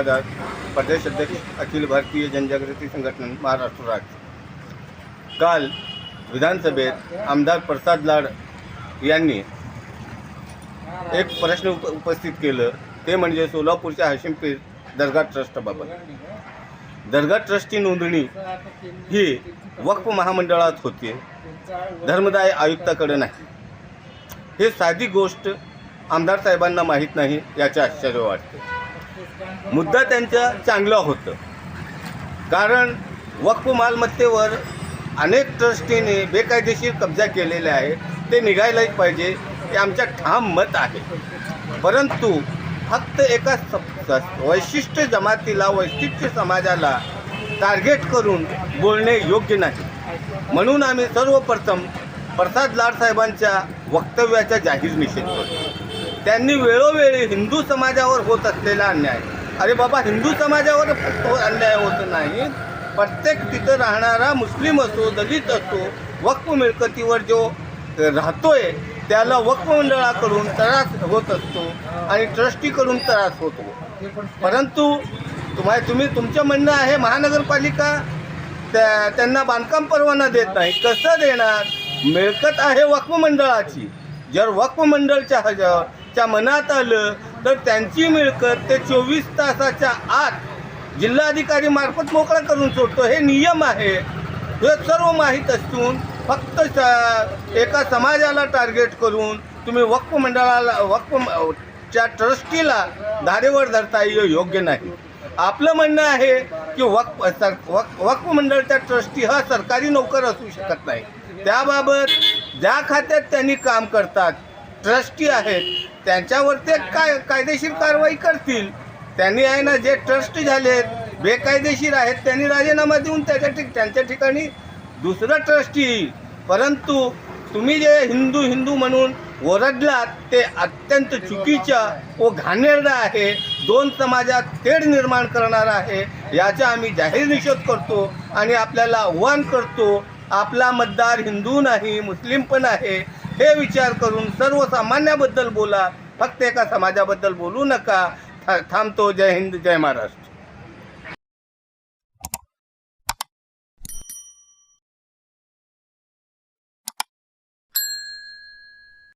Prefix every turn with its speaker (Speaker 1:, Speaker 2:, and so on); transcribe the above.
Speaker 1: समाजात प्रदेश अध्यक्ष अखिल भारतीय जनजागृती संघटना महाराष्ट्र राज्य. काल विधानसभेत आमदार प्रसाद लाड यांनी एक प्रश्न उप उपस्थित केलं. ते म्हणजे सोलापूरच्या हाशिमपीर दर्गा ट्रस्टबाबत दर्गा ट्रस्टची नोंदणी ही वक्फ महामंडळात होते धर्मदाय आयुक्ताकडे नाही. हे साधी गोष्ट आमदार साहेबांना माहीत नाही याचे आश्चर्य वाटते. मुद्दा त्यांचा चांगला होतं. कारण वक्फ मालमत्तेवर अनेक ट्रस्टीने बेकायदेशीर कब्जा केलेले आहे ते निघायलाच पाहिजे हे आमच्या ठाम मत आहे. परंतु फक्त एका स- वैशिष्ट्य जमातीला वैशिष्ट्य समाजाला टार्गेट करून बोलणे योग्य नाही. म्हणून आम्ही सर्वप्रथम प्रसाद लाड साहेबांच्या वक्तव्याचा जाहीर निषेध करतो. त्यांनी वेळोवेळी हिंदू समाजावर होत असलेला अन्याय. अरे बाबा हिंदू समाजावर फक्त अन्याय होत नाही. प्रत्येक तिथं राहणारा मुस्लिम असो दलित असो वक्फ मिळकतीवर जो राहतोय त्याला वक्फ मंडळाकडून त्रास होत असतो आणि ट्रस्टीकडून त्रास होतो. परंतु तुम्हा तुम्ही तुमचं म्हणणं आहे महानगरपालिका त्या त्यांना बांधकाम परवाना देत नाही. कसं देणार? मिळकत आहे वक्फ मंडळाची. जर वक्फ मंडळच्या ह्याच्यावर च्या मनात आलं तर त्यांची मिळकत ते चोवीस तासाच्या आत जिल्हाधिकारी मार्फत मोकळा करून सोडतो. हे नियम आहे. हे सर्व माहीत असून फक्त स- एका समाजाला टार्गेट करून तुम्ही वक्फ मंडळाला वक्फ च्या ट्रस्टीला धारेवर धरता येईल योग्य नाही. आपलं म्हणणं आहे की वक्फ सर वक्फ वक्फ मंडळचा ट्रस्टी हा सरकारी नोकर असू शकत नाही. त्याबाबत ज्या खात्यात त्यांनी काम करतात ट्रस्टी आहेत. त्यांच्यावर ते काय कायदेशीर कारवाई करतील. त्यांनी आहे ना जे ट्रस्ट झालेत बेकायदेशीर आहेत त्यांनी राजीनामा देऊन त्याच्या ठिक त्यांच्या ठिकाणी दुसरं ट्रस्टी. येईल परंतु तुम्ही जे हिंदू हिंदू म्हणून ओरडलात ते अत्यंत चुकीच्या व घाणेरडं आहे. दोन समाजात तेढ निर्माण करणार आहे याचा आम्ही जाहीर निषेध करतो आणि आपल्याला आव्हान करतो. आपला मतदार हिंदू नाही मुस्लिम पण आहे. हे विचार करून सर्वसामान्याबद्दल बोला. फक्त एका समाजाबद्दल बोलू नका. थांबतो. जय हिंद जय महाराष्ट्र.